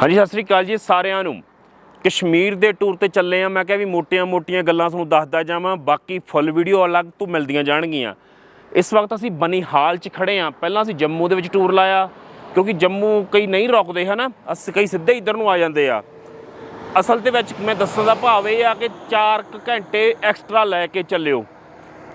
ਹਾਂਜੀ, ਸਤਿ ਸ੍ਰੀ ਅਕਾਲ ਜੀ ਸਾਰਿਆਂ ਨੂੰ। ਕਸ਼ਮੀਰ ਦੇ ਟੂਰ ਤੇ ਚੱਲੇ ਆ। ਮੈਂ ਕਿਹਾ ਵੀ ਮੋਟੀਆਂ-ਮੋਟੀਆਂ ਗੱਲਾਂ ਤੁਹਾਨੂੰ ਦੱਸਦਾ ਜਾਵਾਂ। ਬਾਕੀ ਫੁੱਲ ਵੀਡੀਓ ਅਲੱਗ ਤੋਂ ਮਿਲਦੀਆਂ ਜਾਣਗੀਆਂ। ਇਸ ਵਕਤ ਅਸੀਂ ਬਨੀਹਾਲ 'ਚ ਖੜੇ ਆ। ਪਹਿਲਾਂ ਅਸੀਂ ਜੰਮੂ ਦੇ ਵਿੱਚ ਟੂਰ ਲਾਇਆ, ਕਿਉਂਕਿ ਜੰਮੂ ਕਈ ਨਹੀਂ ਰੁਕਦੇ, ਹਨਾ? ਅਸੀਂ ਕਈ ਸਿੱਧੇ ਇੱਧਰ ਨੂੰ ਆ ਜਾਂਦੇ ਆ। ਅਸਲ ਦੇ ਵਿੱਚ ਮੈਂ ਦੱਸਣ ਦਾ ਭਾਵ ਇਹ ਆ ਕਿ 4 ਘੰਟੇ ਐਕਸਟਰਾ ਲੈ ਕੇ ਚੱਲਿਓ।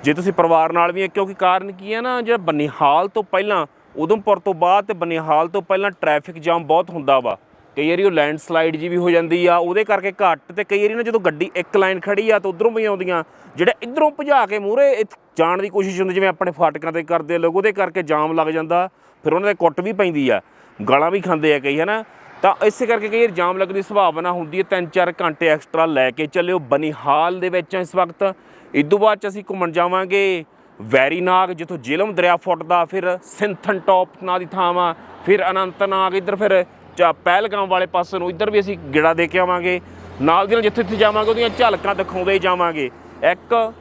ਜੇ ਤੁਸੀਂ ਪਰਿਵਾਰ ਨਾਲ ਵੀ ਹੈ ਕਿਉਂਕਿ ਕਾਰਨ ਕੀ ਹੈ ਨਾ, ਜਿਹੜਾ ਬਨੀਹਾਲ ਤੋਂ ਪਹਿਲਾਂ ਉਧਮਪੁਰ ਤੋਂ ਬਾਅਦ ਤੇ ਬਨੀਹਾਲ ਤੋਂ ਪਹਿਲਾਂ ਟ੍ਰੈਫਿਕ ਜਾਮ ਬਹੁਤ ਹੁੰਦਾ ਵਾ। ਕਈ ਵਾਰੀ ਉਹ ਲੈਂਡਸਲਾਈਡ ਜੀ ਵੀ ਹੋ ਜਾਂਦੀ ਆ, ਉਹਦੇ ਕਰਕੇ ਘੱਟ ਤੇ ਕਈ ਵਾਰੀ ਨਾ ਜਦੋਂ ਗੱਡੀ ਇੱਕ ਲਾਈਨ ਖੜੀ ਆ ਤਾਂ ਉਧਰੋਂ ਵੀ ਆਉਂਦੀਆਂ, ਜਿਹੜਾ ਇਧਰੋਂ ਭਜਾ ਕੇ ਮੂਹਰੇ ਜਾਣ ਦੀ ਕੋਸ਼ਿਸ਼ ਹੁੰਦੀ, ਜਿਵੇਂ ਆਪਣੇ ਫਾਟਕਾਂ ਤੇ ਕਰਦੇ ਆ ਲੋਕ, ਉਹਦੇ ਕਰਕੇ ਜਾਮ ਲੱਗ ਜਾਂਦਾ, ਫਿਰ ਉਹਨਾਂ ਦੇ ਕੁੱਟ ਵੀ ਪੈਂਦੀ ਆ, ਗਾਲਾਂ ਵੀ ਖਾਂਦੇ ਆ ਕਈ, ਹਨਾ? ਤਾਂ ਇਸੇ ਕਰਕੇ ਕਈ ਵਾਰ ਜਾਮ ਲੱਗਣ ਦੀ ਸੰਭਾਵਨਾ ਹੁੰਦੀ ਹੈ 3-4 ਘੰਟੇ ਐਕਸਟਰਾ ਲੈ ਕੇ ਚੱਲਿਓ ਬਨੀਹਾਲ ਦੇ ਵਿੱਚ ਆ ਇਸ ਵਕਤ। ਇਦੋਂ ਬਾਅਦ ਚ ਅਸੀਂ ਘੁੰਮਣ ਜਾਵਾਂਗੇ ਵੈਰੀਨਾਗ, ਜਿੱਥੋਂ ਜੇਲਮ ਦਰਿਆ ਫੁੱਟਦਾ, ਫਿਰ ਸਿੰਥਨ ਟੌਪ ਨਾਂ ਦੀ ਥਾਂ ਆ ਫਿਰ ਅਨੰਤਨਾਗ, ਇੱਧਰ ਫਿਰ ਜਾਂ ਪਹਿਲਗਾਮ ਵਾਲੇ ਪਾਸੇ ਨੂੰ ਇੱਧਰ ਵੀ ਅਸੀਂ ਗਿੜਾ ਦੇ ਕੇ ਆਵਾਂਗੇ। ਨਾਲ ਦੀ ਨਾਲ ਜਿੱਥੇ ਜਿੱਥੇ ਜਾਵਾਂਗੇ, ਉਹਦੀਆਂ ਝਲਕਾਂ ਦਿਖਾਉਂਦੇ ਜਾਵਾਂਗੇ। ਇੱਕ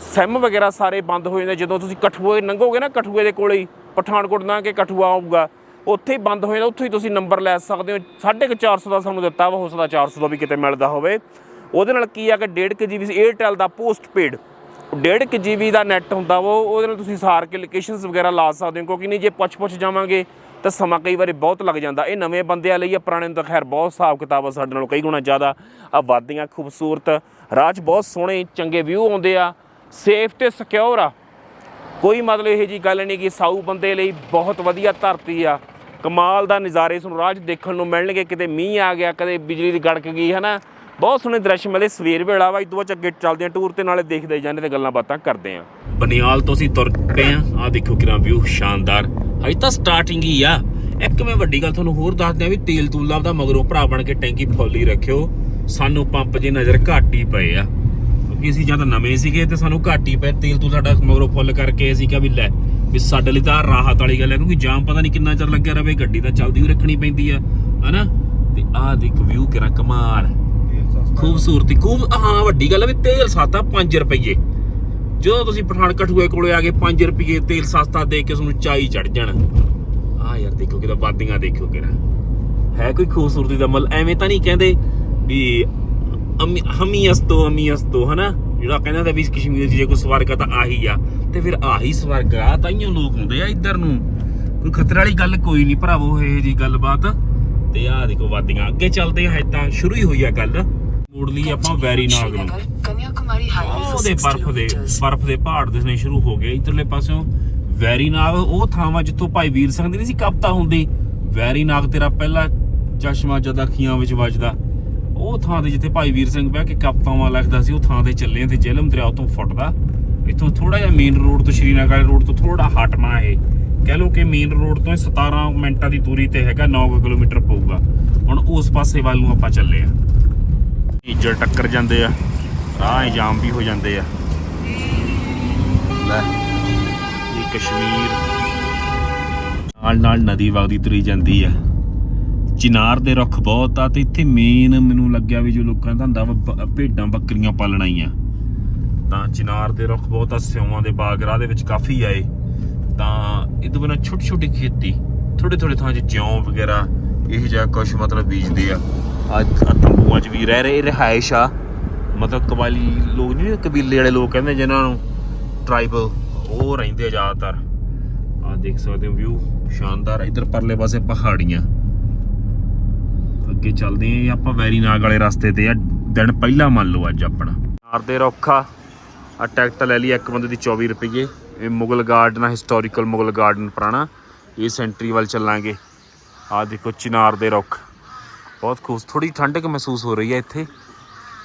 ਸੈਮ ਵਗੈਰਾ ਸਾਰੇ ਬੰਦ ਹੋ ਜਾਂਦੇ, ਜਦੋਂ ਤੁਸੀਂ ਕਠੂਏ ਲੰਘੋਗੇ ਨਾ, ਕਠੂਏ ਦੇ ਕੋਲੇ ਹੀ, ਪਠਾਨਕੋਟ ਲੰਘ ਕੇ ਕਠੂਆ ਆਊਗਾ। ਉੱਥੇ ਹੀ ਬੰਦ ਹੋ ਜਾਂਦਾ, ਉੱਥੇ ਹੀ ਤੁਸੀਂ ਨੰਬਰ ਲੈ ਸਕਦੇ ਹੋ। 450 ਦਾ ਸਾਨੂੰ ਦਿੱਤਾ ਵਾ, ਹੋ ਸਕਦਾ 400 ਦਾ ਵੀ ਕਿਤੇ ਮਿਲਦਾ ਹੋਵੇ। ਉਹਦੇ ਨਾਲ ਕੀ ਆ ਕਿ 1.5 ਜੀਬੀ 에ਅਰਟੈਲ ਦਾ ਪੋਸਟ ਪੇਡ 1.5 ਜੀਬੀ ਦਾ ਨੈਟ ਹੁੰਦਾ ਵਾ, ਉਹਦੇ ਨਾਲ ਤੁਸੀਂ ਸਾਰ ਕੇ ਲੋਕੇਸ਼ਨਸ ਵਗੈਰਾ ਲਾ ਸਕਦੇ ਹੋ, ਕਿਉਂਕਿ ਨਹੀਂ ਜੇ ਪੁੱਛ-ਪੁੱਛ ਜਾਵਾਂਗੇ ਤਾਂ ਸਮਾਂ ਕਈ ਵਾਰੀ ਬਹੁਤ ਲੱਗ ਜਾਂਦਾ। ਇਹ ਨਵੇਂ ਬੰਦਿਆਂ ਲਈ ਆ, ਪੁਰਾਣੇ ਨੂੰ ਤਾਂ ਖੈਰ ਬਹੁਤ ਹਿਸਾਬ ਕਿਤਾਬ ਆ ਸਾਡੇ ਨਾਲੋਂ, ਕਈ ਗੁਣਾ ਜ਼ਿਆਦਾ। ਆ ਵਾਦੀਆਂ ਖੂਬਸੂਰਤ ਰਾਜ ਬਹੁਤ ਸੋਹਣੇ, ਚੰਗੇ ਵਿਊ ਆਉਂਦੇ ਆ। ਸੇਫ ਤੇ ਸਿਕਿਉਰ ਆ। ਕੋਈ ਮਤਲਬ ਇਹ ਜੀ ਗੱਲ ਨਹੀਂ ਕਿ ਸਾਊ ਬੰਦੇ ਲਈ ਬਹੁਤ ਵਧੀਆ ਧਰਤੀ ਆ। ਕਮਾਲ ਦਾ ਨਜ਼ਾਰੇ ਤੁਹਾਨੂੰ ਰਾਜ ਦੇਖਣ ਨੂੰ ਮਿਲਣਗੇ। ਕਿਤੇ ਮੀਂਹ ਆ ਗਿਆ, ਕਦੇ ਬਿਜਲੀ ਦੀ ਗੜਕ ਗਈ, ਹਨਾ? ਬਹੁਤ ਸੋਹਣੇ ਦ੍ਰਿਸ਼ ਮਿਲੇ ਸਵੇਰ ਵੇਲਾ। ਵਾ ਇਦੋਂ ਬਾਅਦ ਅੱਗੇ ਚੱਲਦੇ ਆ ਟੂਰ ਤੇ, ਨਾਲੇ ਦੇਖਦੇ ਜਾਂਦੇ ਤੇ ਗੱਲਾਂ ਬਾਤਾਂ ਕਰਦੇ ਆ। ਬਨਿਆਲ ਤੋਂ ਅਸੀਂ ਤੁਰ ਪਏ ਆ। ਆ ਦੇਖੋ ਕਿੰਨਾ ਵਿਊ ਸ਼ਾਨਦਾਰ। ਹਜੇ ਤਾਂ ਸਟਾਰਟਿੰਗ ਹੀ ਆ। ਇੱਕ ਮੈਂ ਵੱਡੀ ਗੱਲ ਤੁਹਾਨੂੰ ਹੋਰ ਦੱਸ ਦਿਆਂ ਵੀ ਤੇਲ ਤੂਲ ਦਾ ਮਗਰੋਂ ਭਰਾ ਬਣ ਕੇ ਟੈਂਕੀ ਫੁੱਲ ਰੱਖਿਓ। ਸਾਨੂੰ ਪੰਪ ਜੇ ਨਜ਼ਰ ਘੱਟ ਹੀ ਪਏ ਆ। ਕਿਉਂਕਿ ਅਸੀਂ ਜਦ ਨਵੇਂ ਸੀਗੇ ਤੇ ਸਾਨੂੰ ਘੱਟ ਹੀ ਪਏ। ਤੇਲ ਤੂੰ ਸਾਡਾ ਮਗਰੋਂ ਫੁੱਲ ਕਰਕੇ ਅਸੀਂ ਕਿਹਾ ਵੀ ਲੈ ਵੀ ਸਾਡੇ ਲਈ ਤਾਂ ਰਾਹਤ ਵਾਲੀ ਗੱਲ ਹੈ ਕਿਉਂਕਿ ਜਾਮ ਪਤਾ ਨਹੀਂ ਕਿੰਨਾ ਚਿਰ ਲੱਗਿਆ ਰਵੇ ਗੱਡੀ ਤਾਂ ਚੱਲਦੀ ਹੀ ਰੱਖਣੀ ਪੈਂਦੀ ਆ ਹਨਾ? ਤੇ ਆਹ ਦੇਖ ਵਿਊ ਕਿਰਾ ਕਮਾਲ। ਖੂਬਸੂਰਤੀ ਖੂਬ ਹਾਂ ਵੱਡੀ ਗੱਲ ਹੈ ਵੀ ਤੇਲ ਸਸਤਾ 5 ਰੁਪਏ ਜਦੋਂ ਤੁਸੀਂ ਪਠਾਨ ਕਠੂਏ ਕੋਲੇ ਆ ਕੇ 5 ਰੁਪਏ ਤੇਲ ਸਸਤਾ ਦੇ ਕੇ ਤੁਹਾਨੂੰ ਚਾਈ ਚੜ ਜਾਣ। ਆ ਯਾਰ ਦੇਖੋ ਕਿਦਾ ਬਾਦੀਆਂ ਦੇਖੋ ਕਿਰਾ ਹੈ ਕੋਈ ਖੂਬਸੂਰਤੀ ਦਾ ਮਲ? ਐਵੇਂ ਤਾਂ ਨਹੀਂ ਕਹਿੰਦੇ ਵੀ ਅਮੀ ਹਮੀਅਸਤੋ ਅਮੀਅਸਤੋ ਹਨਾ? ਜਿਹੜਾ ਕਹਿੰਦਾ ਤਾਂ ਵੀ ਕਸ਼ਮੀਰ 'ਚ ਜੇ ਕੋਈ ਸਵਰਗ ਤਾਂ ਆਹੀ ਆ। ਤੇ ਫਿਰ ਆਹੀ ਸਵਰਗ ਆ ਤਾਈਓ ਲੋਕ ਹੁੰਦੇ ਆ ਇੱਧਰ ਨੂੰ। ਕੋਈ ਖਤਰੇ ਵਾਲੀ ਗੱਲ ਕੋਈ ਨਹੀਂ ਭਰਾਵੋ, ਇਹ ਜੀ ਗੱਲਬਾਤ। ਤੇ ਆਹ ਦੇਖੋ ਵਾਦੀਆਂ ਅੱਗੇ ਚੱਲਦੇ ਆ ਤਾਂ ਸ਼ੁਰੂ ਹੀ ਹੋਈ ਆ ਗੱਲ। ਮੋੜ ਲਈ ਆਪਾਂ ਵੈਰੀ ਨਾਗ ਨੂੰ। ਕੰਨਿਆਕੁਮਾਰੀ ਹਾਈਵੇ ਉਹਦੇ ਬਰਫ਼ ਦੇ ਬਰਫ਼ ਦੇ ਪਹਾੜ ਦਿਸਣੇ ਸ਼ੁਰੂ ਹੋ ਗਏ। ਇਧਰਲੇ ਪਾਸਿਓਂ ਵੈਰੀਨਾਗ ਉਹ ਥਾਵਾਂ ਜਿੱਥੋਂ ਭਾਈ ਵੀਰ ਸਿੰਘ ਦੀ ਨਹੀਂ ਸੀ ਕਵਿਤਾ ਹੁੰਦੀ। ਵੈਰੀਨਾਗ ਤੇਰਾ ਪਹਿਲਾ ਚਸ਼ਮਾ ਜਦ ਅੱਖੀਆਂ ਵਿੱਚ ਵੱਜਦਾ। ਉਹ ਥਾਂ ਤੇ ਜਿੱਥੇ ਭਾਈ ਵੀਰ ਸਿੰਘ ਬਹਿ ਕੇ ਕਵਿਤਾਵਾਂ ਲਿਖਦਾ ਸੀ ਉਹ ਥਾਂ ਤੇ ਚੱਲੇ ਤੇ ਜੇਲਮ ਦਰਿਆ ਤੋਂ ਫੁੱਟਦਾ। ਇਥੋਂ ਥੋੜਾ ਜਿਹਾ ਮੇਨ ਰੋਡ ਤੋਂ ਸ਼੍ਰੀਨਗਰ ਰੋਡ ਤੋਂ ਥੋੜਾ ਹਟਣਾ ਹੈ ਕਹਿ ਲੋ ਕਿ ਮੇਨ ਰੋਡ ਤੋਂ 17 ਮਿੰਟਾਂ ਦੀ ਦੂਰੀ ਤੇ ਹੈਗਾ 9 ਕਿਲੋਮੀਟਰ ਪਊਗਾ। ਹੁਣ ਉਸ ਪਾਸੇ ਵੱਲ ਨੂੰ ਆਪਾਂ ਚੱਲੇ ਆ। ਜੀਜਰ ਟੱਕਰ ਜਾਂਦੇ ਆ। ਰਾਹ ਜਾਮ ਵੀ ਹੋ ਜਾਂਦੇ ਆ। ਲੈ, ਇਹ ਕਸ਼ਮੀਰ। ਨਾਲ ਨਾਲ ਨਦੀ ਵਗਦੀ ਤੁਰੀ ਜਾਂਦੀ ਆ। ਚਿਨਾਰ ਦੇ ਰੁੱਖ ਬਹੁਤ ਆ ਤੇ ਇੱਥੇ ਮੇਨ ਮੈਨੂੰ ਲੱਗਿਆ ਵੀ ਜੋ ਲੋਕਾਂ ਦਾ ਹੁੰਦਾ ਵਾ ਭੇਡਾਂ ਬੱਕਰੀਆਂ ਪਾਲਣਾ ਹੀ ਆ ਤਾਂ ਚਿਨਾਰ ਦੇ ਰੁੱਖ ਬਹੁਤ ਆ ਸਿਉਆਂ ਦੇ ਬਾਗ ਰਾਹ ਦੇ ਵਿੱਚ ਕਾਫੀ ਆਏ। ਤਾਂ ਇਹਦੇ ਤੋਂ ਬਿਨਾਂ ਛੋਟੀ ਛੋਟੀ ਖੇਤੀ ਥੋੜੇ ਥੋੜੇ ਥਾਂ 'ਚ ਜਿਉਂ ਵਗੈਰਾ, ਇਹ ਜਿਹਾ ਕੁਝ ਮਤਲਬ ਬੀਜਦੇ ਆ। ਅੱਜ ਤੰਬੂਆਂ 'ਚ ਵੀ ਰਹਿ ਰਹੇ, ਰਿਹਾਇਸ਼ ਆ। ਮਤਲਬ ਕਬਾਲੀ ਲੋਕ ਨਹੀਂ, ਕਬੀਲੇ ਵਾਲੇ ਲੋਕ ਕਹਿੰਦੇ ਜਿਨ੍ਹਾਂ ਨੂੰ ਟ੍ਰਾਈਬਲ ਉਹ ਰਹਿੰਦੇ ਆ ਜ਼ਿਆਦਾਤਰ। ਆ ਦੇਖ ਸਕਦੇ ਹੋ ਵਿਊ ਸ਼ਾਨਦਾਰ, ਇਧਰ ਪਰਲੇ ਪਾਸੇ ਪਹਾੜੀਆਂ। ਅੱਗੇ ਚੱਲਦੇ ਆਂ ਆਪਾਂ ਵੈਰੀ ਨਾਗ ਵਾਲੇ ਰਸਤੇ ਤੇ ਆ। ਦਿਨ ਪਹਿਲਾ ਮੰਨ ਲਓ ਅੱਜ ਆਪਣਾ। ਨਾਰ ਦੇ ਰੌਖਾ ਆ ਟਿਕਟ ਲੈ ਲਈ ਇੱਕ ਬੰਦੇ ਦੀ 24 ਰੁਪਏ ਇਹ ਮੁਗਲ ਗਾਰਡਨ ਆ ਹਿਸਟੋਰੀਕਲ ਮੁਗਲ ਗਾਰਡਨ ਪੁਰਾਣਾ। ਇਹ ਸੈਂਟਰੀ ਵੱਲ ਚੱਲਾਂਗੇ। ਆ ਦੇਖੋ, ਚਿਨਾਰ ਦੇ ਰੁੱਖ। ਬਹੁਤ ਖੂਸ ਥੋੜੀ ਠੰਡਕ ਮਹਿਸੂਸ ਹੋ ਰਹੀ ਹੈ ਇੱਥੇ।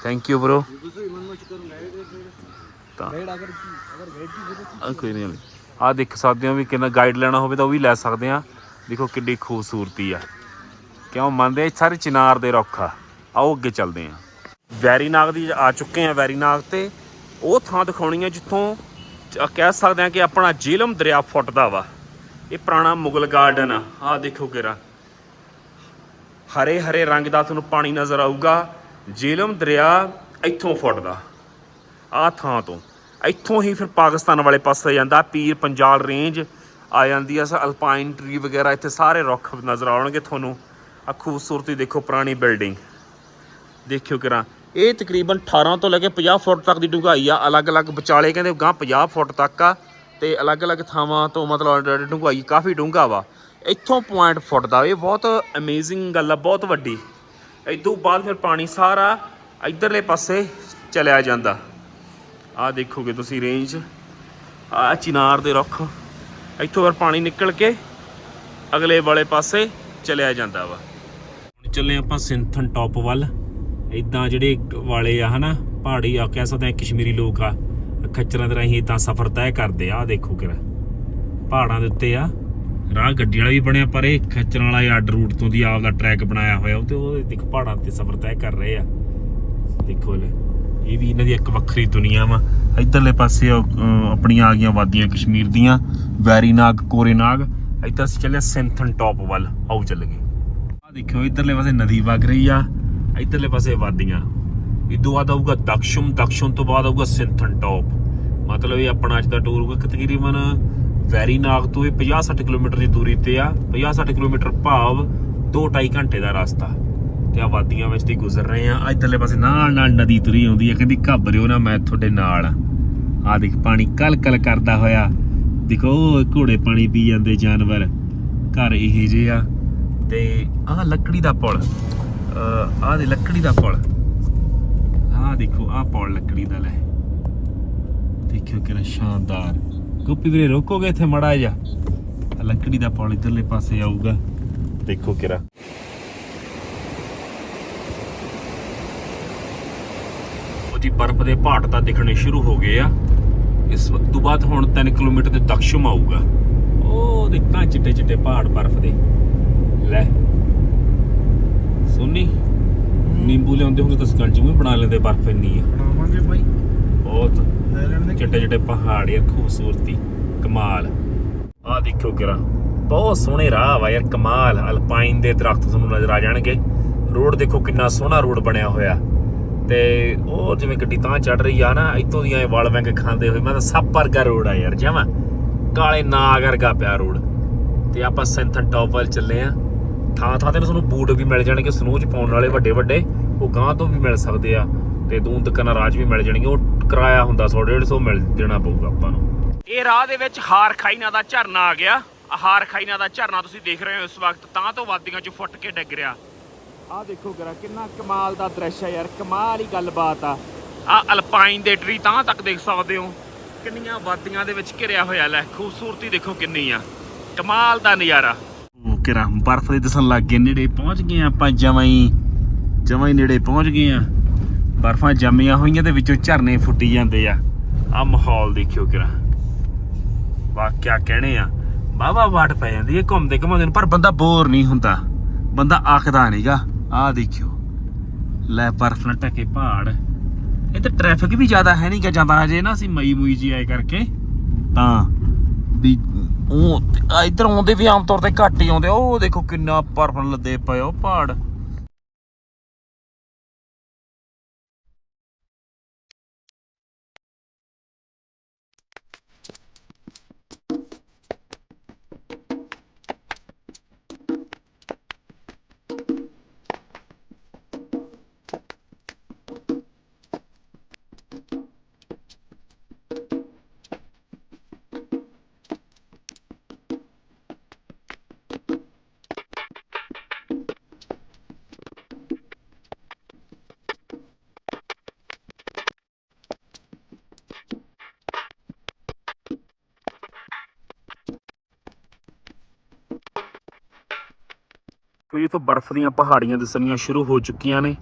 ਥੈਂਕ ਯੂ ਬ్రో ਤਾਂ ਆ ਕੋਈ ਨਹੀਂ ਆ ਦੇਖ ਸਕਦੇ ਹੋ ਵੀ ਕਿੰਨਾ ਗਾਈਡ ਲੈਣਾ ਹੋਵੇ ਤਾਂ ਉਹ ਵੀ ਲੈ ਸਕਦੇ ਆ। ਦੇਖੋ ਕਿੰਨੀ ਖੂਬਸੂਰਤੀ ਆ। ਕਿਉਂ ਮੰਨਦੇ ਸਾਰੇ ਚਿਨਾਰ ਦੇ ਰੁੱਖ ਆ। ਆਓ ਅੱਗੇ ਚੱਲਦੇ ਆ। ਵੈਰੀਨਾਗ ਦੀ ਆ ਚੁੱਕੇ ਆ ਵੈਰੀਨਾਗ ਤੇ। ਉਹ ਥਾਂ ਦਿਖਾਉਣੀ ਆ ਜਿੱਥੋਂ ਕਹਿ ਸਕਦੇ ਆ ਕਿ ਆਪਣਾ ਜੇਲਮ ਦਰਿਆ ਫੁੱਟਦਾ ਵਾ। ਇਹ ਪੁਰਾਣਾ ਮੁਗਲ ਗਾਰਡਨ ਆ। ਆ ਦੇਖੋ ਕਿਰਾ ਹਰੇ ਹਰੇ ਰੰਗ ਦਾ ਤੁਹਾਨੂੰ ਪਾਣੀ ਨਜ਼ਰ ਆਊਗਾ। ਜੇਲਮ ਦਰਿਆ ਇੱਥੋਂ ਫੁੱਟਦਾ ਆ ਥਾਂ ਤੋਂ। ਇੱਥੋਂ ਹੀ ਫਿਰ ਪਾਕਿਸਤਾਨ ਵਾਲੇ ਪਾਸੇ ਜਾਂਦਾ, ਪੀਰ ਪੰਜਾਲ ਰੇਂਜ ਆ ਜਾਂਦੀ ਆ, ਸ ਅਲਪਾਈਨ ਟਰੀ ਵਗੈਰਾ ਇੱਥੇ ਸਾਰੇ ਰੁੱਖ ਨਜ਼ਰ ਆਉਣਗੇ ਤੁਹਾਨੂੰ। ਆ ਖੂਬਸੂਰਤੀ ਦੇਖੋ ਪੁਰਾਣੀ ਬਿਲਡਿੰਗ। ਦੇਖਿਓ ਕਿਰਾ, ਇਹ ਤਕਰੀਬਨ 18 ਤੋਂ ਲੈ ਕੇ 50 ਫੁੱਟ ਤੱਕ ਦੀ ਡੂੰਘਾਈ ਆ। ਅਲੱਗ-ਅਲੱਗ ਵਿਚਾਲੇ ਕਹਿੰਦੇ ਗਾਂ 50 ਫੁੱਟ ਤੱਕ ਆ ਤੇ ਅਲੱਗ-ਅਲੱਗ ਥਾਵਾਂ ਤੋਂ ਮਤਲਬ ਡੂੰਘਾਈ ਕਾਫੀ ਡੂੰਘਾ ਵਾ। ਇੱਥੋਂ ਪੁਆਇੰਟ ਫੁੱਟਦਾ ਇਹ ਬਹੁਤ ਅਮੇਜ਼ਿੰਗ ਗੱਲ ਆ, ਬਹੁਤ ਵੱਡੀ। ਇਦੋਂ ਬਾਅਦ ਫਿਰ ਪਾਣੀ ਸਾਰਾ ਇਧਰਲੇ ਪਾਸੇ ਚਲਿਆ ਜਾਂਦਾ। ਆ ਦੇਖੋਗੇ ਤੁਸੀਂ ਰੇਂਜ ਆ ਚਿਨਾਰ ਦੇ ਰੁੱਖ। ਇੱਥੋਂ ਫਿਰ ਪਾਣੀ ਨਿਕਲ ਕੇ ਅਗਲੇ ਵਾਲੇ ਪਾਸੇ ਚਲਿਆ ਜਾਂਦਾ ਵਾ। ਹੁਣ ਚੱਲੇ ਆਪਾਂ ਸਿੰਥਨ ਟਾਪ ਵੱਲ। ਇਦਾਂ ਜਿਹੜੇ ਵਾਲੇ ਆ ਹਨਾ, ਪਹਾੜੀ ਆ, ਕਹਿ ਸਕਦੇ ਆ ਕਸ਼ਮੀਰੀ ਲੋਕ ਆ, ਖੱਚਰਾਂ ਦੇ ਰਾਹੀਂ ਇਦਾਂ ਸਫ਼ਰ ਤੈਅ ਕਰਦੇ ਆ। ਆਹ ਦੇਖੋ ਕਿਰਾ। ਪਹਾੜਾਂ ਦੇ ਉੱਤੇ ਆ। ਰਾਹ ਗੱਡੀ ਵਾਲਾ ਵੀ ਬਣਿਆ, ਪਰ ਇਹ ਖੱਚਰਾਂ ਵਾਲਾ ਇਹ ਅੱਡ ਰੂਟ ਤੋਂ ਦੀ ਆਪ ਦਾ ਟਰੈਕ ਬਣਾਇਆ ਹੋਇਆ, ਉਹ ਤੇ ਉਹ ਦੇਖ ਪਹਾੜਾਂ ਤੇ ਸਫ਼ਰ ਤੈਅ ਕਰ ਰਹੇ ਆ। ਦੇਖੋ ਲੈ ਇਹ ਵੀ ਇਹਨਾਂ ਦੀ ਇੱਕ ਵੱਖਰੀ ਦੁਨੀਆ ਵਾ। ਇਧਰਲੇ ਪਾਸੇ ਆਪਣੀਆਂ ਆ ਗਈਆਂ ਵਾਦੀਆਂ ਕਸ਼ਮੀਰ ਦੀਆਂ, ਵੈਰੀਨਾਗ, ਕੋਰੇਨਾਗ। ਇੱਧਰ ਅਸੀਂ ਚੱਲੇ ਸਿੰਥਨ ਟਾਪ ਵੱਲ, ਆਓ ਚੱਲਗੇ ਆ ਦੇਖਿਓ, ਇਧਰਲੇ ਪਾਸੇ ਨਦੀ ਵਗ ਰਹੀ ਆ, ਇਧਰਲੇ ਪਾਸੇ ਵਾਦੀਆਂ। ਇਦੋਂ ਬਾਅਦ ਆਊਗਾ ਦਕਸ਼ਮ ਦਕਸ਼ਮ ਤੋਂ ਬਾਅਦ ਆਊਗਾ ਸਿੰਥਨ ਟਾਪ। ਮਤਲਬ ਇਹ ਆਪਣਾ ਅੱਜ ਦਾ ਟੂਰ ਹੋਊਗਾ, ਤਕਰੀਬਨ ਵੈਰੀਨਾਗ ਤੋਂ ਇਹ 50-60 ਕਿਲੋਮੀਟਰ ਦੀ ਦੂਰੀ ਤੇ ਆ। 50-60 ਕਿਲੋਮੀਟਰ ਭਾਵ 2-2.5 ਘੰਟੇ ਦਾ ਰਸਤਾ। ਤੇ ਆ ਵਿੱਚ ਦੀ ਗੁਜ਼ਰ ਰਹੇ ਆ। ਥੱਲੇ ਪਾਸੇ ਨਾਲ ਨਾਲ ਨਦੀ ਤੁਰੀ ਆਉਂਦੀ ਆ। ਕਹਿੰਦੀ, ਘਾਬਰਿਓ ਨਾ, ਮੈਂ ਤੁਹਾਡੇ ਨਾਲ ਆ। ਆ ਦੇਖ, ਪਾਣੀ ਕਲ ਕਲ ਕਰਦਾ ਹੋਇਆ। ਦੇਖੋ ਘੋੜੇ ਪਾਣੀ ਪੀ ਜਾਂਦੇ ਜਾਨਵਰ। ਘਰ ਇਹ ਜੇ ਆ। ਤੇ ਆਹ ਲੱਕੜੀ ਦਾ ਪੁਲ। ਆਹ ਦੇ ਲੱਕੜੀ ਦਾ ਪੁਲ। ਆਹ ਦੇਖੋ, ਆਹ ਪੁਲ ਲੱਕੜੀ ਦਾ ਲੈ। ਦੇਖਿਓ ਕਿੰਨਾ ਸ਼ਾਨਦਾਰ। ਗੋਪੀ ਵੀਰੇ ਰੋਕੋਗੇ ਇੱਥੇ ਮੜਾ ਜਾ ਲੱਕੜੀ ਦਾ ਪੁਲ ਇਧਰਲੇ ਪਾਸੇ ਆਊਗਾ। ਦੇਖੋ ਕਿਰਾ। ਉਹ ਜੀ ਬਰਫ਼ ਦੇ ਪਹਾੜ ਤਾਂ ਦਿਖਣੇ ਸ਼ੁਰੂ ਹੋ ਗਏ ਆ। ਇਸ ਵਕਤ ਤੋਂ ਬਾਅਦ ਹੁਣ 3 ਕਿਲੋਮੀਟਰ ਦੇ ਦਕਸ਼ਮ ਆਊਗਾ। ਉਹ ਦੇਖਾਂ ਚਿੱਟੇ ਚਿੱਟੇ ਪਹਾੜ ਬਰਫ਼ ਦੇ। ਲੈ। ਸੁਣੀ ਨਿੰਬੂ ਲਿਆਉਂਦੇ ਹੁੰਦੇ ਤਾਂ ਸਕੰਜੀ ਵੀ ਬਣਾ ਲੈਂਦੇ ਬਰਫ਼ ਇੰਨੀ ਆ। ਬਣਾਵਾਂਗੇ ਭਾਈ ਬਹੁਤ। ਚਿੱਟੇ ਚਿੱਟੇ ਪਹਾੜ ਯਾਰ ਖੂਬਸੂਰਤੀ, ਕਮਾਲ। ਆ ਦੇਖਿਓ ਕਿਰਾ, ਬਹੁਤ ਸੋਹਣੇ ਰਾਹ ਵਾ ਯਾਰ, ਕਮਾਲ। ਅਲਪਾਈਨ ਦੇ ਦਰਖਤ ਤੁਹਾਨੂੰ ਨਜ਼ਰ ਆ ਜਾਣਗੇ। ਰੋਡ ਦੇਖੋ ਕਿੰਨਾ ਸੋਹਣਾ ਰੋਡ ਬਣਿਆ ਹੋਇਆ। ਤੇ ਉਹ ਜਿਵੇਂ ਗੱਡੀ ਤਾਂ ਚੜ ਰਹੀ ਆ ਨਾ, ਇੱਥੋਂ ਦੀਆਂ ਇਹ ਵਲ ਖਾਂਦੇ ਹੋਏ, ਮੈਂ ਤਾਂ ਸੱਪ ਵਰਗਾ ਰੋਡ ਆ ਯਾਰ, ਜਮਾ। ਕਾਲੇ ਨਾਗ ਵਰਗਾ ਪਿਆ ਰੋਡ। ਤੇ ਆਪਾਂ ਸੈਂਥਨ ਟਾਪ ਵੱਲ ਚੱਲੇ ਆ। ਥਾਂ ਥਾਂ ਤੇ ਤੁਹਾਨੂੰ ਬੂਟ ਵੀ ਮਿਲ ਜਾਣਗੇ ਸਨੋ ਚ ਪਾਉਣ ਵਾਲੇ ਵੱਡੇ ਵੱਡੇ। ਉਹ ਗਾਂ ਤੋਂ ਵੀ ਮਿਲ ਸਕਦੇ ਆ। ਤੇ ਦੂਨ ਦੁਕਾਨਾਂ ਰਾਜ ਵੀ ਮਿਲ ਜਾਣਗੇ। ਉਹ ਕਿਰਾਇਆ ਹੁੰਦਾ 100 150 ਮਿਲ ਦੇਣਾ ਪਊਗਾ ਆਪਾਂ ਨੂੰ। ਇਹ ਰਾਹ ਦੇ ਵਿੱਚ ਹਾਰ ਖਾਈ ਨਾਂ ਦਾ ਝਰਨਾ ਆ ਗਿਆ। ਆਹ ਹਾਰ ਖਾਈ ਨਾਂ ਦਾ ਝਰਨਾ ਤੁਸੀਂ ਦੇਖ ਰਹੇ ਹੋ ਇਸ ਵਕਤ ਤਾਂ ਤੋਂ ਵਾਦੀਆਂ ਚ ਫੁੱਟ ਕੇ ਡਿੱਗ ਰਿਹਾ। ਆਹ ਦੇਖੋ ਗਰਾ ਕਿੰਨਾ ਕਮਾਲ ਦਾ ਦ੍ਰਿਸ਼ ਹੈ ਯਾਰ ਕਮਾਲ ਹੀ ਗੱਲਬਾਤ ਆ। ਆ ਅਲਪਾਈਨ ਦੇ ਟਰੀ ਤਾਂ ਤੱਕ ਦੇਖ ਸਕਦੇ ਹੋ। ਕਿੰਨੀਆਂ ਵਾਦੀਆਂ ਦੇ ਵਿੱਚ ਘਿਰਿਆ ਹੋਇਆ ਲੈ ਖੂਬਸੂਰਤੀ ਦੇਖੋ ਕਿੰਨੀ ਆ। ਕਮਾਲ ਦਾ ਨਜ਼ਾਰਾ। ਉਹ ਕਿਰਾ ਬਰਫ਼ ਦੇ ਦਿਸਣ ਲੱਗ ਗਏ ਨੇੜੇ ਪਹੁੰਚ ਗਏ ਆਪਾਂ ਜਮਾਂ ਹੀ ਜਮਾਂ ਹੀ ਨੇੜੇ ਪਹੁੰਚ ਗਏ ਆ। ਬਰਫਾਂ ਜੰਮੀਆਂ ਹੋਈਆਂ ਤੇ ਵਿੱਚੋਂ ਝਰਨੇ ਫੁੱਟੀ ਜਾਂਦੇ ਆ। ਆ ਮਾਹੌਲ ਦੇਖਿਓ ਕਿਰਾ। ਵਾਕਿਆ ਕਹਿਣੇ ਆ। ਵਾਵਾ ਵਾਟ ਪੈ ਜਾਂਦੀ ਹੈ ਘੁੰਮਦੇ ਘੁੰਮਦੇ ਨੂੰ, ਪਰ ਬੰਦਾ ਬੋਰ ਨਹੀਂ ਹੁੰਦਾ। ਬੰਦਾ ਆਖਦਾ ਨਹੀਂਗਾ, ਆਹ ਦੇਖਿਓ। ਲੈ, ਬਰਫ਼ ਨਾਲ ਢਕੇ ਪਹਾੜ। ਇੱਥੇ ਟ੍ਰੈਫਿਕ ਵੀ ਜ਼ਿਆਦਾ ਹੈ ਨਹੀਂ ਕਿ ਜਾਂਦਾ ਅਜੇ ਨਾ ਅਸੀਂ ਮਈ ਮੂਈ ਜੀ ਆਏ ਕਰਕੇ। ਤਾਂ ਵੀ ਉਹ ਆ ਇੱਧਰ ਆਉਂਦੇ ਵੀ ਆਮ ਤੌਰ ਤੇ ਘੱਟ ਹੀ ਆਉਂਦੇ ਉਹ ਦੇਖੋ ਕਿੰਨਾ ਬਰਫ਼ ਨਾਲ ਲੱਦੇ ਪਏ ਉਹ ਪਹਾੜ। ਕਿਉਂਕਿ ਇੱਥੋਂ ਬਰਫ਼ ਦੀਆਂ ਪਹਾੜੀਆਂ ਦਿਸਣੀਆਂ ਸ਼ੁਰੂ ਹੋ ਚੁੱਕੀਆਂ ਨੇ,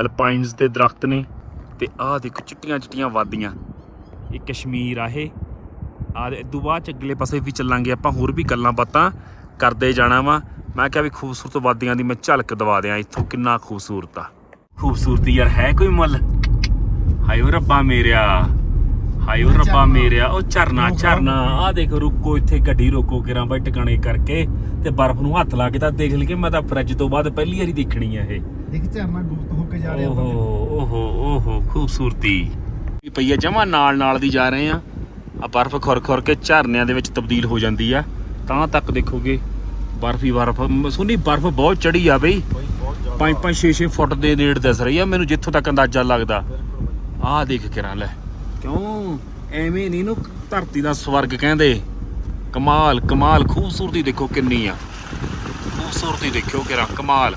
ਅਲਪਾਈਨਸ ਦੇ ਦਰਖਤ ਨੇ ਤੇ ਆਹ ਦੇਖੋ ਚਿੱਟੀਆਂ ਚਿੱਟੀਆਂ ਵਾਦੀਆਂ। ਇਹ ਕਸ਼ਮੀਰ ਆ ਇਹ। ਆ ਇਦੋਂ ਬਾਅਦ ਚ ਅਗਲੇ ਪਾਸੇ ਵੀ ਚੱਲਾਂਗੇ, ਆਪਾਂ ਹੋਰ ਵੀ ਗੱਲਾਂ ਬਾਤਾਂ ਕਰਦੇ ਜਾਣਾ ਵਾ। ਮੈਂ ਕਿਹਾ ਵੀ ਖੂਬਸੂਰਤ ਵਾਦੀਆਂ ਦੀ ਮੈਂ ਝਲਕ ਦਵਾ ਦਿਆਂ ਇੱਥੋਂ, ਕਿੰਨਾ ਖੂਬਸੂਰਤ ਆ। ਖੂਬਸੂਰਤੀ ਯਾਰ ਹੈ ਕੋਈ ਮੁੱਲ? ਹਾਏ ਰੱਬਾ ਮੇਰਿਆ। ਹਾਏ ਓ ਰੱਬਾ। ਮੇਰਿਆ ਉਹ ਝਰਨਾ। ਝਰਨਾ ਆ ਦੇਖ ਰੁਕੋ ਇੱਥੇ ਗੱਡੀ ਰੋਕੋ ਕਿਰਾਂ ਬਾਈ ਟਿਕਾਣੇ ਕਰਕੇ ਤੇ ਬਰਫ਼ ਨੂੰ ਹੱਥ ਲਾ ਕੇ ਤਾਂ ਦੇਖ ਲਈ ਕਿ ਮੈਂ ਤਾਂ ਫਰਿੱਜ ਤੋਂ ਬਾਅਦ ਪਹਿਲੀ ਵਾਰੀ ਦੇਖਣੀ ਆ ਇਹ। ਦੇਖ ਝਰਨਾ ਗੁਪਤ ਹੋ ਕੇ ਜਾ ਰਿਹਾ ਓਹੋ ਓਹੋ ਓਹੋ ਖੂਬਸੂਰਤੀ। ਪਈਆ ਜਮਾ ਨਾਲ ਨਾਲ ਦੀ ਜਾ ਰਹੇ ਆ। ਆ ਬਰਫ਼ ਖੁਰ ਖੁਰ ਕੇ ਝਰਨਿਆਂ ਦੇ ਵਿੱਚ ਤਬਦੀਲ ਹੋ ਜਾਂਦੀ ਆ। ਤਾਂ ਤੱਕ ਦੇਖੋਗੇ ਬਰਫੀ ਬਰਫ। ਮ- ਸੁਣੀ ਬਰਫ ਬਹੁਤ ਚੜੀ ਆ ਬਈ। 5-5 6-6 ਫੁੱਟ ਦੇ ਨੇੜੇ ਦਿਸ ਰਹੀ ਆ। ਮੈਨੂੰ ਜਿੱਥੋਂ ਤੱਕ ਅੰਦਾਜ਼ਾ ਲੱਗਦਾ। ਆਹ ਦੇਖ ਕਿਰਾਂ ਲੈ। ਕਿਉਂ? ਐਵੇਂ ਨਹੀਂ ਨੂੰ ਧਰਤੀ ਦਾ ਸਵਰਗ ਕਹਿੰਦੇ। ਕਮਾਲ ਕਮਾਲ, ਖੂਬਸੂਰਤੀ ਦੇਖੋ ਕਿੰਨੀ ਆ। ਖੂਬਸੂਰਤੀ ਦੇਖਿਓ ਕਿਰਾਂ ਕਮਾਲ।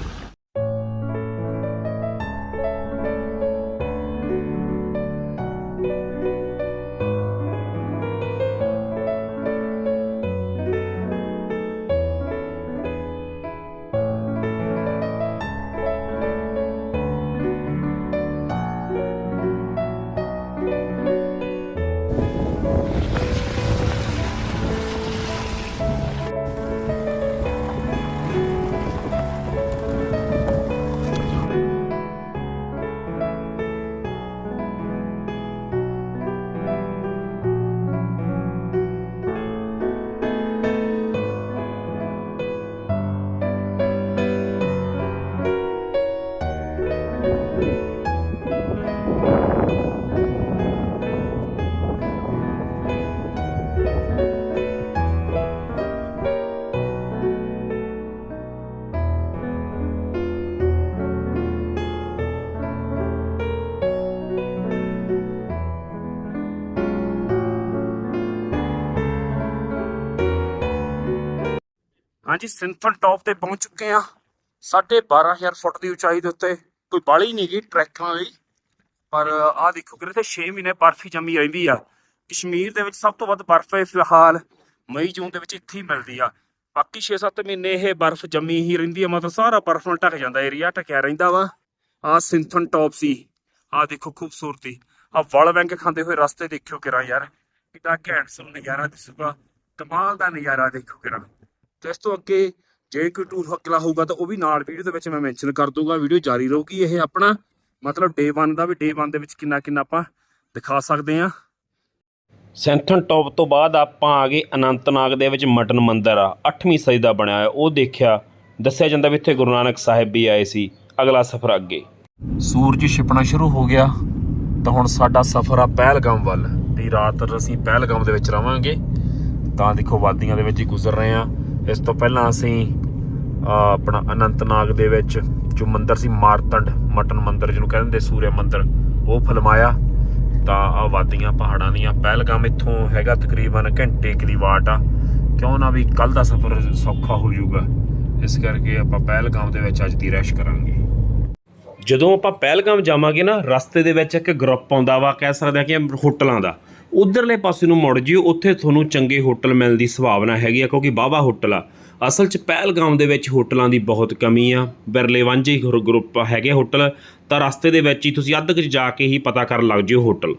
ਹਾਂਜੀ ਸਿੰਥਨ ਟੌਪ ਤੇ ਪਹੁੰਚ ਚੁੱਕੇ ਆ 12500 ਫੁੱਟ ਦੀ ਉਚਾਈ ਦੇ ਉੱਤੇ। ਕੋਈ ਬਾਲੀ ਨਹੀਂ ਗਈ ਟਰੈਕਾਂ ਲਈ ਪਰ ਆਹ ਦੇਖੋ ਕਿ ਇੱਥੇ 6 ਮਹੀਨੇ ਬਰਫ ਹੀ ਜੰਮੀ ਰਹਿੰਦੀ ਆ। ਕਸ਼ਮੀਰ ਦੇ ਵਿੱਚ ਸਭ ਤੋਂ ਵੱਧ ਬਰਫ ਹੈ ਫਿਲਹਾਲ ਮਈ, ਜੂਨ ਦੇ ਵਿੱਚ ਇੱਥੇ ਹੀ ਮਿਲਦੀ ਆ। ਬਾਕੀ 6-7 ਮਹੀਨੇ ਇਹ ਬਰਫ ਜੰਮੀ ਹੀ ਰਹਿੰਦੀ ਆ। ਮਤਲਬ ਸਾਰਾ ਬਰਫ ਨਾਲ ਢੱਕ ਜਾਂਦਾ ਏਰੀਆ ਢਕਿਆ ਰਹਿੰਦਾ ਵਾ। ਆਹ ਸਿੰਥਨ ਟੌਪ ਸੀ। ਆਹ ਦੇਖੋ ਖੂਬਸੂਰਤੀ। ਆਹ ਵਲ ਬੈਂਕ ਖਾਂਦੇ ਹੋਏ ਰਸਤੇ ਦੇਖਿਓ ਕਿਰਾ ਯਾਰ। ਕਿੰਨਾ ਘੈਂਟ ਸੁਣ ਨਜ਼ਾਰਾ ਦਿਸੂਗਾ। ਕਮਾਲ ਦਾ ਨਜ਼ਾਰਾ ਦੇਖੋ ਕਿਰਾ। ਤੇ ਇਸ ਤੋਂ ਅੱਗੇ ਜੇ ਕੋਈ ਟੂਰ ਹੱਕਲਾ ਹੋਊਗਾ ਤਾਂ ਉਹ ਵੀ ਨਾਲ ਵੀਡੀਓ ਦੇ ਵਿੱਚ ਮੈਂ ਮੈਂਸ਼ਨ ਕਰ ਦੂੰਗਾ ਵੀਡੀਓ ਜਾਰੀ ਰਹੂਗੀ। ਇਹ ਆਪਣਾ ਮਤਲਬ ਡੇ 1 ਦਾ ਵੀ ਡੇ 1 ਦੇ ਵਿੱਚ ਕਿੰਨਾ ਕਿੰਨਾ ਆਪਾਂ ਦਿਖਾ ਸਕਦੇ ਆ ਸੈਂਥਨ ਟੌਪ ਤੋਂ ਬਾਅਦ ਆਪਾਂ ਆ ਗਏ ਅਨੰਤਨਾਗ ਦੇ ਵਿੱਚ ਮਟਨ ਮੰਦਿਰ ਆ। 8ਵੀਂ ਸਦੀ ਦਾ ਬਣਿਆ ਹੋਇਆ। ਉਹ ਦੇਖਿਆ ਦੱਸਿਆ ਜਾਂਦਾ ਵੀ ਇੱਥੇ ਗੁਰੂ ਨਾਨਕ ਸਾਹਿਬ ਵੀ ਆਏ ਸੀ। ਅਗਲਾ ਸਫ਼ਰ ਅੱਗੇ। ਸੂਰਜ ਛਿਪਣਾ ਸ਼ੁਰੂ ਹੋ ਗਿਆ। ਤਾਂ ਹੁਣ ਸਾਡਾ ਸਫ਼ਰ ਆ ਪਹਿਲਗਾਮ ਵੱਲ। ਦੀ ਰਾਤ ਅਸੀਂ ਪਹਿਲਗਾਮ ਦੇ ਵਿੱਚ ਰਵਾਂਗੇ। ਤਾਂ ਦੇਖੋ ਵਾਦੀਆਂ ਦੇ ਵਿੱਚ ਹੀ ਗੁਜ਼ਰ ਰਹੇ ਆ ਇਸ ਤੋਂ ਪਹਿਲਾਂ ਅਸੀਂ ਆਪਣਾ ਅਨੰਤਨਾਗ ਦੇ ਵਿੱਚ ਜੋ ਮੰਦਿਰ ਸੀ ਮਾਰਤੰਡ, ਮਟਨ ਮੰਦਿਰ ਜਿਹਨੂੰ ਕਹਿੰਦੇ ਸੂਰਿਆ ਮੰਦਿਰ, ਉਹ ਫਲਮਾਇਆ। ਤਾਂ ਆ ਵਾਦੀਆਂ ਪਹਾੜਾਂ ਦੀਆਂ ਪਹਿਲਗਾਮ ਇੱਥੋਂ ਹੈਗਾ ਤਕਰੀਬਨ ਘੰਟੇ ਕੁ ਦੀ ਵਾਟ ਆ। ਕਿਉਂ ਨਾ ਵੀ ਕੱਲ ਦਾ ਸਫ਼ਰ ਸੌਖਾ ਹੋ ਜਾਊਗਾ। ਇਸ ਕਰਕੇ ਆਪਾਂ ਪਹਿਲਗਾਮ ਦੇ ਵਿੱਚ ਅੱਜ ਦੀ ਰੈਸ਼ ਕਰਾਂਗੇ। ਜਦੋਂ ਆਪਾਂ ਪਹਿਲਗਾਮ ਜਾਵਾਂਗੇ ਨਾ, ਰਸਤੇ ਦੇ ਵਿੱਚ ਇੱਕ ਗਰੁੱਪ ਆਉਂਦਾ ਵਾ, ਕਹਿ ਸਕਦੇ ਆ ਕਿ ਹੋਟਲਾਂ ਦਾ। ਉਧਰਲੇ ਪਾਸੇ ਨੂੰ ਮੁੜ ਜਿਓ, ਉੱਥੇ ਤੁਹਾਨੂੰ ਚੰਗੇ ਹੋਟਲ ਮਿਲਣ ਦੀ ਸੰਭਾਵਨਾ ਹੈਗੀ ਆ, ਕਿਉਂਕਿ ਬਾਬਾ ਹੋਟਲ ਆ। ਅਸਲ 'ਚ ਪਹਿਲਗਾਮ ਦੇ ਵਿੱਚ ਹੋਟਲਾਂ ਦੀ ਬਹੁਤ ਕਮੀ ਆ। ਬਿਰਲੇ ਵਾਂਝੇ ਹੀ ਗਰੁੱਪ ਹੈਗੇ ਹੋਟਲ, ਤਾਂ ਰਸਤੇ ਦੇ ਵਿੱਚ ਹੀ ਤੁਸੀਂ ਅੱਧ ਕੁ ਜਾ ਕੇ ਹੀ ਪਤਾ ਕਰਨ ਲੱਗ ਜਿਓ ਹੋਟਲ।